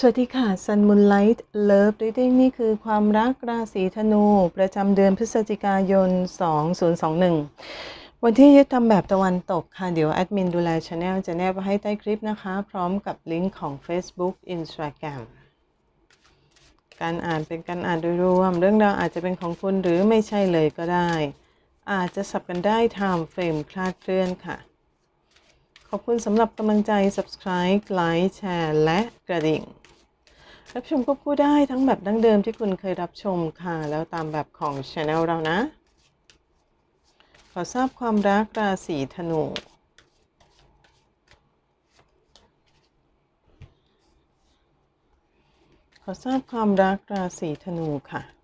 สวัสดีค่ะ Sun Moonlight Love Reading นี่คือความรักราศีธนู ประจำเดือนพฤศจิกายน 2021 วันที่ยึดทำแบบตะวันตกค่ะ เดี๋ยวแอดมินดูแลช anel จะแนบไว้ให้ใต้คลิปนะคะ พร้อมกับลิงก์ของ Facebook Instagram การอ่านเป็นการอ่านโดยรวม เรื่องราวอาจจะเป็นของคุณหรือไม่ใช่เลยก็ได้ อาจจะสับกันได้ time frame คลาดเคลื่อนค่ะขอบคุณสำหรับกำลังใจ subscribe ไลค์ แชร์ และกระดิ่ง รับชมควบคู่ได้ทั้งแบบดั้งเดิมที่คุณเคยรับชมค่ะ แล้วตามแบบของช anel เรานะ ขอทราบความรักราศีธนูขอทราบความรักราศีธนูค่ะ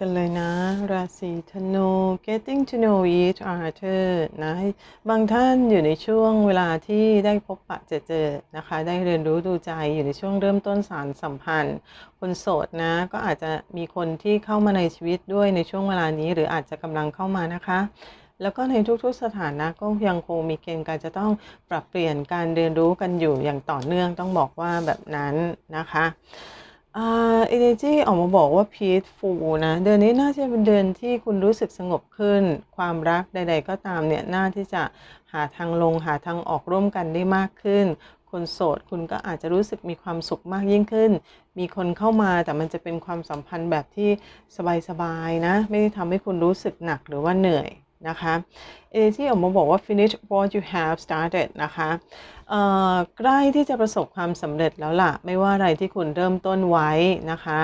กันเลยนะ ราศีธนู getting to know each other นะบางท่านอยู่ในช่วงเวลาที่ได้พบปะเจอเจอนะคะ ได้เรียนรู้ดูใจอยู่ในช่วงเริ่มต้นสารสัมพันธ์ คนโสดนะ ก็อาจจะมีคนที่เข้ามาในชีวิตด้วยในช่วงเวลานี้ หรืออาจจะกำลังเข้ามานะคะแล้วก็ในทุกๆสถานะก็ยังคงมีเกณฑ์การจะต้องปรับเปลี่ยนการเรียนรู้กันอยู่อย่างต่อเนื่องต้องบอกว่าแบบนั้นนะคะ อ่า energy ออกมาบอกว่า peaceful นะ เดือนนี้น่าจะเป็นเดือนที่คุณรู้สึกสงบขึ้น ความรักใด ๆ ก็ตามเนี่ย น่าที่จะหาทางลงหาทางออกร่วมกันได้มากขึ้น คนโสดคุณก็อาจจะรู้สึกมีความสุขมากยิ่งขึ้น มีคนเข้ามาแต่มันจะเป็นความสัมพันธ์แบบที่สบายๆนะ ไม่ได้ทำให้คุณรู้สึกหนักหรือว่าเหนื่อย นะคะ energy ออกมาบอกว่า finish what you have started นะคะใกล้ที่จะประสบความสำเร็จแล้วล่ะ ไม่ว่าอะไรที่คุณเริ่มต้นไว้นะคะ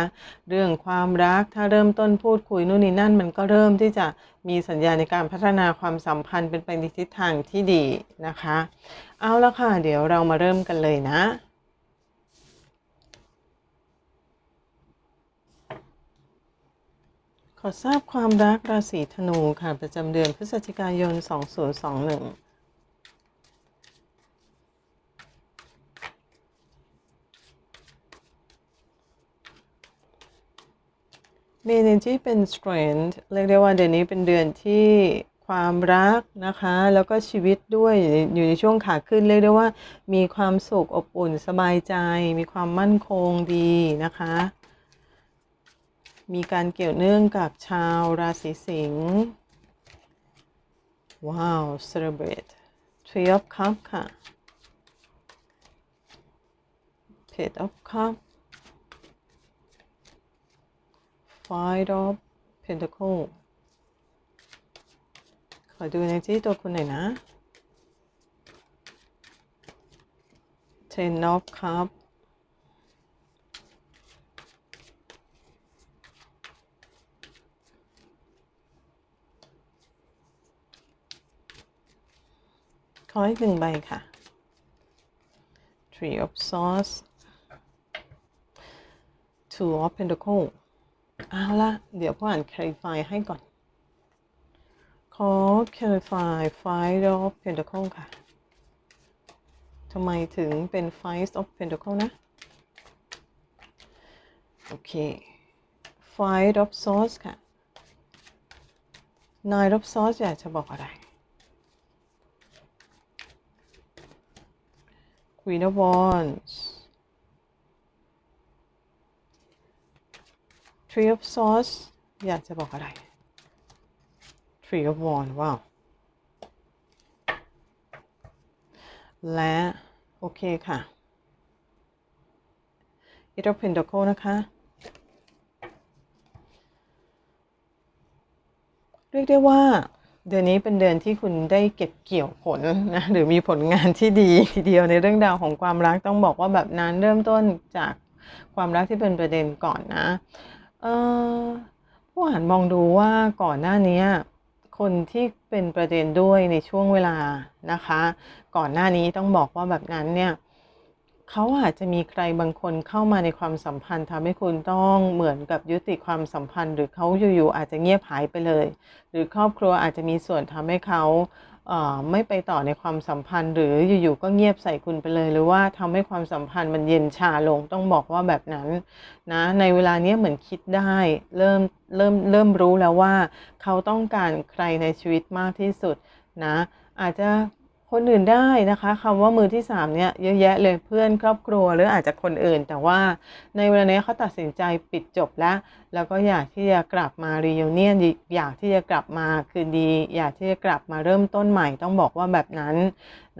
เรื่องความรักถ้าเริ่มต้นพูดคุยนู่นนี่นั่น มันก็เริ่มที่จะมีสัญญาในการพัฒนาความสัมพันธ์เป็นไปในทิศทางที่ดีนะคะ เอาละค่ะ เดี๋ยวเรามาเริ่มกันเลยนะ ขอทราบความรักราศีธนูค่ะ ประจำเดือนพฤศจิกายน 2021มี energy เป็น strength เรียกได้ว่าเดือนนี้เป็นเดือนที่ความรักนะคะ แล้วก็ชีวิตด้วยอยู่ในอยู่ในช่วงขาขึ้น เรียกได้ว่ามีความสุขอบอุ่นสบายใจ มีความมั่นคงดีนะคะ มีการเกี่ยวเนื่องกับชาวราศีสิงห์ว้าว celebrate three of cup ค่ะ page of cup five of pentacle ขอดูในที่ตัวคุณหน่อยนะ ten of cup ขออีกหนึ่งใบค่ะ three of swords two of Pentacles เอาละเดี๋ยวพ่ออ่าน clarify ให้ก่อน ขอ clarify five of Pentacles ค่ะทำไมถึงเป็น five of Pentacles นะ โอเค five of swords ค่ะ nine of swords อยากจะบอกอะไร Queen of Wands Three of Swords อยากจะบอกอะไร Three of Wands ว้าว และ โอเคค่ะ Eight of Pentacles นะคะ เรียกได้ว่า เดือนนี้เป็นเดือนที่คุณได้เก็บเกี่ยวผลนะหรือมีผลงานที่ดีทีเดียวในเรื่องราวของความรักต้องบอกว่าแบบนั้นเริ่มต้นจากความรักที่เป็นประเด็นก่อนนะเออผู้อ่านมองดูว่าก่อนหน้านี้คนที่เป็นประเด็นด้วยในช่วงเวลานะคะ ก่อนหน้านี้ต้องบอกว่าแบบนั้นเนี่ย เขาอาจจะมีใครบางคนเข้ามาในความสัมพันธ์ทำให้คุณต้องเหมือนกับยุติความสัมพันธ์ หรือเขาอยู่ๆอาจจะเงียบหายไปเลย หรือครอบครัวอาจจะมีส่วนทำให้เขาเไม่ไปต่อในความสัมพันธ์ หรืออยู่ๆก็เงียบใส่คุณไปเลย หรือว่าทำให้ความสัมพันธ์มันเย็นชาลงต้องบอกว่าแบบนั้นนะในเวลาเนี้ยเหมือนคิดได้เริ่มเริ่มเริ่มรู้แล้วว่า เขาต้องการใครในชีวิตมากที่สุดนะ อาจจะ คนอื่นได้นะคะคำว่ามือที่สามเนี่ยเยอะแยะเลยเพื่อนครอบครัวหรืออาจจะคนอื่น แต่ว่าในเวลานี้เขาตัดสินใจปิดจบแล้ว แล้วก็อยากที่จะกลับมา reunion อยากที่จะกลับมาคืนดี อยากที่จะกลับมาเริ่มต้นใหม่ต้องบอกว่าแบบนั้น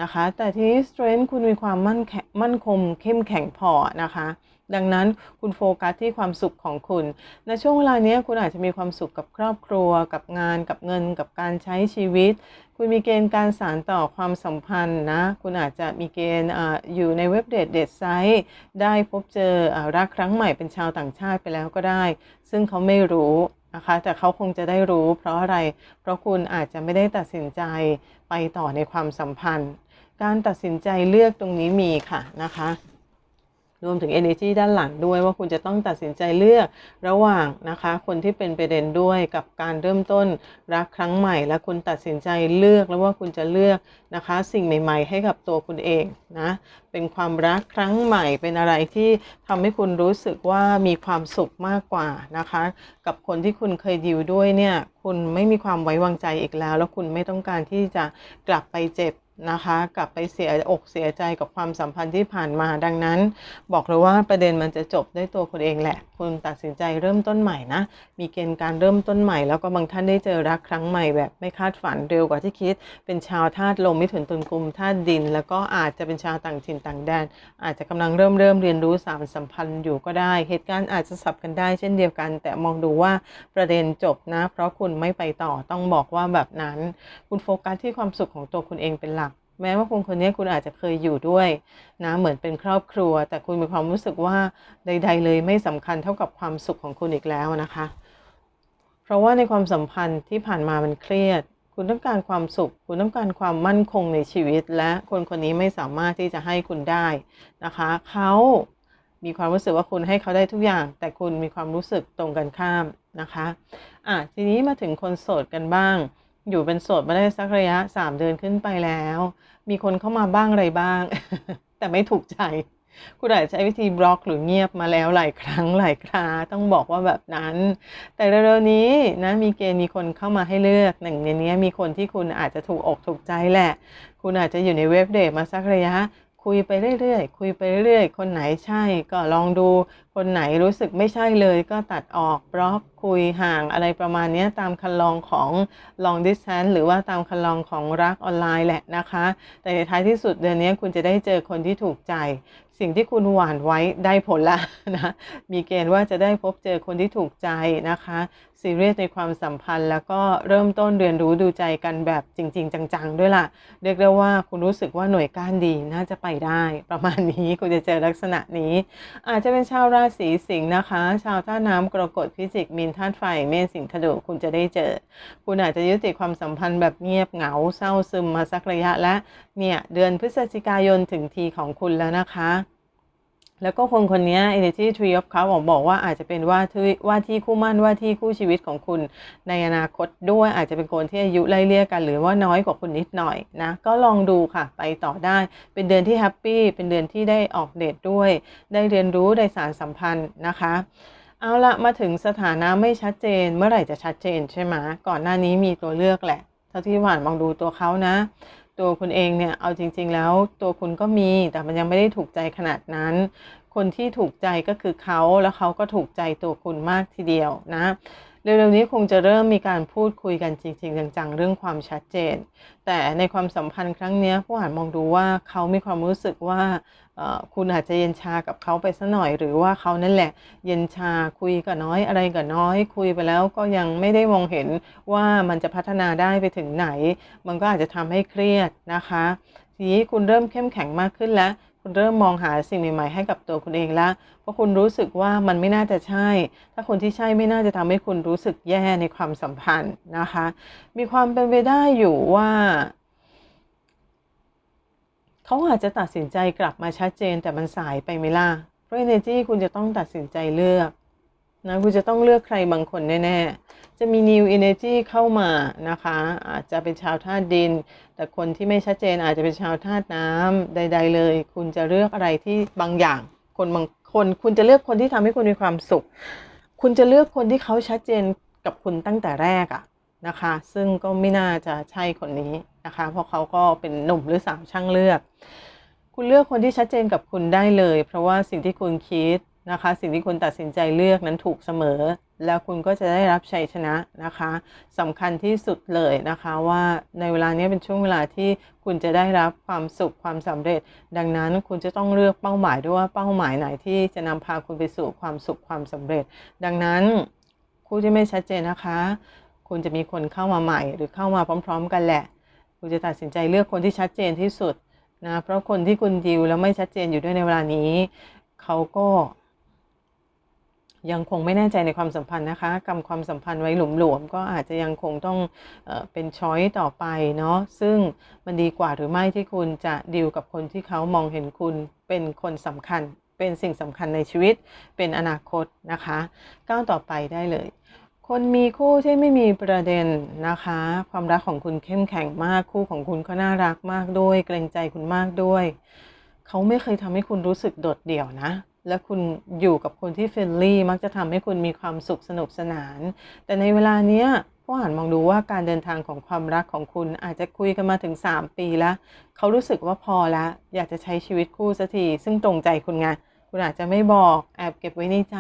นะคะ แต่ที่ strength คุณมีความมั่นแข็งมั่นคงเข้มแข็งพอนะคะ ดังนั้นคุณโฟกัสที่ความสุขของคุณในช่วงเวลานี้คุณอาจจะมีความสุขกับครอบครัว กับงาน กับเงิน กับการใช้ชีวิต คุณมีเกณฑ์การสานต่อความสัมพันธ์นะ คุณอาจจะมีเกณฑ์อยู่ในเว็บเดทเดทไซต์ได้พบเจออรักครั้งใหม่เป็นชาวต่างชาติไปแล้วก็ได้ ซึ่งเขาไม่รู้นะคะแต่เขาคงจะได้รู้เพราะอะไร เพราะคุณอาจจะไม่ได้ตัดสินใจไปต่อในความสัมพันธ์ การตัดสินใจเลือกตรงนี้มีค่ะนะคะ รวมถึง energy ด้านหลังด้วยว่าคุณจะต้องตัดสินใจเลือกระหว่างนะคะ คนที่เป็นประเด็นด้วยกับการเริ่มต้นรักครั้งใหม่ และคุณตัดสินใจเลือกแล้วว่าคุณจะเลือกนะคะ สิ่งใหม่ ๆ ให้กับตัวคุณเองนะเป็นความรักครั้งใหม่เป็นอะไรที่ทำให้คุณรู้สึกว่ามีความสุขมากกว่านะคะ กับคนที่คุณเคยดิวด้วยเนี่ยคุณไม่มีความไว้วางใจอีกแล้ว แล้วคุณไม่ต้องการที่จะกลับไปเจ็บ นะคะ กลับไปเสียอกเสียใจกับความสัมพันธ์ที่ผ่านมาดังนั้น บอกเลยว่าประเด็นมันจะจบด้วยตัวคุณเองแหละ คุณตัดสินใจเริ่มต้นใหม่นะ มีเกณฑ์การเริ่มต้นใหม่ แล้วก็บางท่านได้เจอรักครั้งใหม่แบบไม่คาดฝันเร็วกว่าที่คิด เป็นชาวธาตุลมมิถุนตุลกุมธาตุดิน แล้วก็อาจจะเป็นชาวต่างถิ่นต่างแดน อาจจะกำลังเริ่มเริ่มเรียนรู้สามสัมพันธ์อยู่ก็ได้ เหตุการณ์อาจจะสับกันได้เช่นเดียวกัน แต่มองดูว่าประเด็นจบนะ เพราะคุณไม่ไปต่อต้องบอกว่าแบบนั้น คุณโฟกัสที่ความสุขของตัวคุณเองเป็นหลัก แม้ว่าคนคนนี้คุณอาจจะเคยอยู่ด้วยนะเหมือนเป็นครอบครัว แต่คุณมีความรู้สึกว่าใด ๆ เลยไม่สำคัญเท่ากับความสุขของคุณอีกแล้วนะคะ เพราะว่าในความสัมพันธ์ที่ผ่านมามันเครียด คุณต้องการความสุข คุณต้องการความมั่นคงในชีวิต และคนคนนี้ไม่สามารถที่จะให้คุณได้นะคะเขามีความรู้สึกว่าคุณให้เขาได้ทุกอย่าง แต่คุณมีความรู้สึกตรงกันข้ามนะคะอะทีนี้มาถึงคนโสดกันบ้าง อยู่เป็นโสดมาได้สักระยะ 3 เดือนขึ้นไปแล้ว มีคนเข้ามาบ้างอะไรบ้าง แต่ไม่ถูกใจ คุณอาจจะใช้วิธีบล็อกหรือเงียบมาแล้วหลายครั้งหลายคราต้องบอกว่าแบบนั้น แต่เร็วๆนี้นะมีเกณฑ์มีคนเข้ามาให้เลือกหนึ่งในนี้มีคนที่คุณอาจจะถูกอกถูกใจแหละ คุณอาจจะอยู่ในเว็บเดทมาสักระยะ คุยไปเรื่อยๆ คุยไปเรื่อยๆ คนไหนใช่ก็ลองดู คนไหนรู้สึกไม่ใช่เลยก็ตัดออกบล็อกคุยห่างอะไรประมาณนี้ตามคันลองของ long distance หรือว่าตามคันลองของรักออนไลน์แหละนะคะ แต่ในท้ายที่สุดเดือนนี้คุณจะได้เจอคนที่ถูกใจ สิ่งที่คุณหว่านไว้ได้ผลละนะ มีเกณฑ์ว่าจะได้พบเจอคนที่ถูกใจนะคะ ซีเรียสในความสัมพันธ์ แล้วก็เริ่มต้นเรียนรู้ดูใจกันแบบจริง ๆ จัง ๆ ด้วยล่ะ เรียกได้ว่าคุณรู้สึกว่าหน่วยก้านดีน่าจะไปได้ ประมาณนี้คุณจะเจอลักษณะนี้ อาจจะเป็นชาวราศีสิงห์นะคะ ชาวท่าน้ำกรกฎพิจิกมีนธาตุไฟเมษสิงห์ถดุคุณจะได้เจอ คุณอาจจะยุติความสัมพันธ์แบบเงียบเหงาเศร้าซึมมาสักระยะและเนี่ยเดือนพฤศจิกายนถึงทีของคุณแล้วนะคะ แล้วก็คนคนนี้ Energy Tree of Cups บอกบอกว่าอาจจะเป็นว่าที่ว่าที่คู่มั่นว่าที่คู่ชีวิตของคุณในอนาคตด้วยอาจจะเป็นคนที่อายุไล่เลี่ยกัน หรือว่าน้อยกว่าคุณนิดหน่อยนะ ก็ลองดูค่ะ ไปต่อได้ เป็นเดือนที่แฮปปี้เป็นเดือนที่ได้ออกเดทด้วย ได้เรียนรู้ได้สารสัมพันธ์นะคะเอาละมาถึงสถานะไม่ชัดเจน เมื่อไหร่จะชัดเจนใช่ไหมก่อนหน้านี้มีตัวเลือกแหละเท่าที่หวานมองดูตัวเขานะ ตัวคุณเองเนี่ยเอาจริง ๆ แล้วตัวคุณก็มีแต่มันยังไม่ได้ถูกใจขนาดนั้น คนที่ถูกใจก็คือเขาแล้วเขาก็ถูกใจตัวคุณมากทีเดียวนะ เร็วๆนี้คงจะเริ่มมีการพูดคุยกันจริง ๆ จังๆ เรื่องความชัดเจน แต่ในความสัมพันธ์ครั้งนี้ผู้อ่านมองดูว่าเขามีความรู้สึกว่าคุณอาจจะเย็นชากับเขาไปสัหน่อย หรือว่าเขานั่นแหละ เย็นชาคุยกับน้อยอะไรกับน้อย คุยไปแล้วก็ยังไม่ได้มองเห็นว่ามันจะพัฒนาได้ไปถึงไหน มันก็อาจจะทำให้เครียดนะคะ ทีนี้คุณเริ่มเข้มแข็งมากขึ้นแล้ว คุณเริ่มมองหาสิ่งใหม่ๆให้กับตัวคุณเองแล้วเพราะคุณรู้สึกว่ามันไม่น่าจะใช่ ถ้าคนที่ใช่ไม่น่าจะทำให้คุณรู้สึกแย่ในความสัมพันธ์นะคะ มีความเป็นไปได้อยู่ว่าเขาอาจจะตัดสินใจกลับมาชัดเจนแต่มันสายไปไหมล่ะเพราะ energy คุณจะต้องตัดสินใจเลือก นะคุณจะต้องเลือกใครบางคนแน่ๆจจะมี new energy เข้ามานะคะ อาจจะเป็นชาวธาตุดิน แต่คนที่ไม่ชัดเจนอาจจะเป็นชาวธาตุน้ำใด ๆ เลย คุณจะเลือกอะไรที่บางอย่าง คนบางคน คุณจะเลือกคนที่ทำให้คุณมีความสุข คุณจะเลือกคนที่เขาชัดเจนกับคุณตั้งแต่แรกอะนะคะ ซึ่งก็ไม่น่าจะใช่คนนี้นะคะ เพราะเขาก็เป็นหนุ่มหรือสาวช่างเลือก คุณเลือกคนที่ชัดเจนกับคุณได้เลย เพราะว่าสิ่งที่คุณคิด นะคะ สิ่งที่คุณตัดสินใจเลือกนั้นถูกเสมอ แล้วคุณก็จะได้รับชัยชนะนะคะสำคัญที่สุดเลยนะคะว่าในเวลานี้เป็นช่วงเวลาที่คุณจะได้รับความสุขความสำเร็จ ดังนั้นคุณจะต้องเลือกเป้าหมายด้วยว่าเป้าหมายไหนที่จะนำพาคุณไปสู่ความสุขความสำเร็จ ดังนั้นคู่ที่ไม่ชัดเจนนะคะ คุณจะมีคนเข้ามาใหม่ หรือเข้ามาพร้อม ๆ กันแหละ คุณจะตัดสินใจเลือกคนที่ชัดเจนที่สุดนะเพราะคนที่คุณดิวแล้วไม่ชัดเจนอยู่ด้วยในเวลานี้ เขาก็ ยังคงไม่แน่ใจในความสัมพันธ์นะคะกำความสัมพันธ์ไว้หลวมๆก็อาจจะยังคงต้องเออเป็นช้อยต่อไปเนาะซึ่งมันดีกว่าหรือไม่ที่คุณจะดิวกับคนที่เขามองเห็นคุณเป็นคนสำคัญ เป็นสิ่งสำคัญในชีวิตเป็นอนาคตนะคะก้าวต่อไปได้เลยคนมีคู่ที่ไม่มีประเด็นนะคะ ความรักของคุณเข้มแข็งมากคู่ของคุณก็น่ารักมากด้วย เกรงใจคุณมากด้วย เขาไม่เคยทำให้คุณรู้สึกโดดเดี่ยวนะ และคุณอยู่กับคนที่เฟรนลี่มักจะทำให้คุณมีความสุขสนุกสนาน แต่ในเวลาเนี้ยผู้อ่านมองดูว่าการเดินทางของความรักของคุณอาจจะคุยกันมาถึง 3 ปีแล้ว เขารู้สึกว่าพอแล้ว อยากจะใช้ชีวิตคู่สักที ซึ่งตรงใจคุณไงคุณอาจจะไม่บอกแอบเก็บไว้ในใจ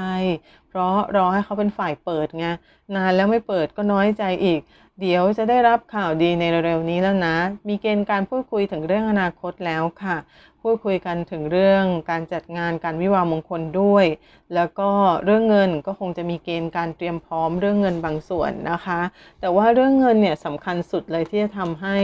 เพราะรอให้เขาเป็นฝ่ายเปิดไงนานแล้วไม่เปิดก็น้อยใจอีก เดี๋ยวจะได้รับข่าวดีในเร็วๆนี้แล้วนะ มีเกณฑ์การพูดคุยถึงเรื่องอนาคตแล้วค่ะ พูดคุยกันถึงเรื่องการจัดงานการวิวาห์มงคลด้วย แล้วก็เรื่องเงินก็คงจะมีเกณฑ์การเตรียมพร้อมเรื่องเงินบางส่วนนะคะ แต่ว่าเรื่องเงินเนี่ยสำคัญสุดเลยที่จะทำให้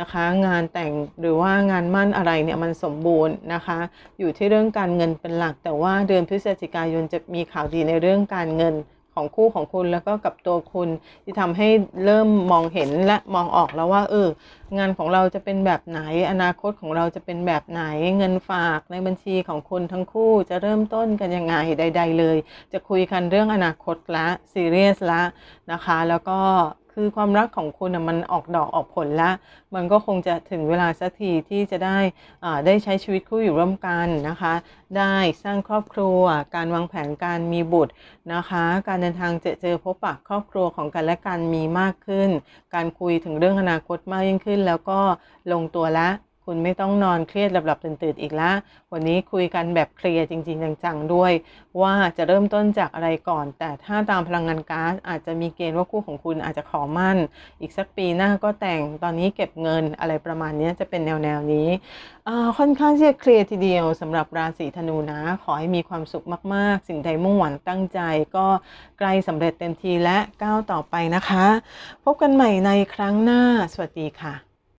นะคะ งานแต่งหรือว่างานมั่นอะไรเนี่ยมันสมบูรณ์นะคะ อยู่ที่เรื่องการเงินเป็นหลัก แต่ว่าเดือนพฤศจิกายนจะมีข่าวดีในเรื่องื่องการเงินของคู่ของคุณแล้วก็กับตัวคุณที่ทำให้เริ่มมองเห็นและมองออกแล้วว่าเอองานของเราจะเป็นแบบไหน อนาคตของเราจะเป็นแบบไหน เงินฝากในบัญชีของคุณทั้งคู่จะเริ่มต้นกันยังไงใด ๆ เลย จะคุยกันเรื่องอนาคตละซีเรียสละนะคะ แล้วก็ คือความรักของคุณมันออกดอกออกผลแล้ว มันก็คงจะถึงเวลาสักทีที่จะได้ได้ใช้ชีวิตคู่อยู่ร่วมกันนะคะ ได้สร้างครอบครัว การวางแผนการมีบุตรนะคะ การเดินทางเจอเจอพบปะครอบครัวของกันและกันมีมากขึ้น การคุยถึงเรื่องอนาคตมากยิ่งขึ้น แล้วก็ลงตัวละ คุณไม่ต้องนอนเครียดหลับๆตื่นๆอีกแล้ววันนี้คุยกันแบบเคลียร์จริง ๆ จังๆด้วย ว่าจะเริ่มต้นจากอะไรก่อน แต่ถ้าตามพลังงานก๊าซอาจจะมีเกณฑ์ว่าคู่ของคุณอาจจะขอมั่น อีกสักปีหน้าก็แต่งตอนนี้เก็บเงินอะไรประมาณนี้จะเป็นแนวๆนี้ค่อนข้างที่จะเคลียร์ทีเดียวสำหรับราศีธนูนะ ขอให้มีความสุขมากๆ สิ่งใดมุ่งหวังตั้งใจ ก็ใกล้สำเร็จเต็มทีและก้าวต่อไปนะคะ พบกันใหม่ในครั้งหน้า สวัสดีค่ะ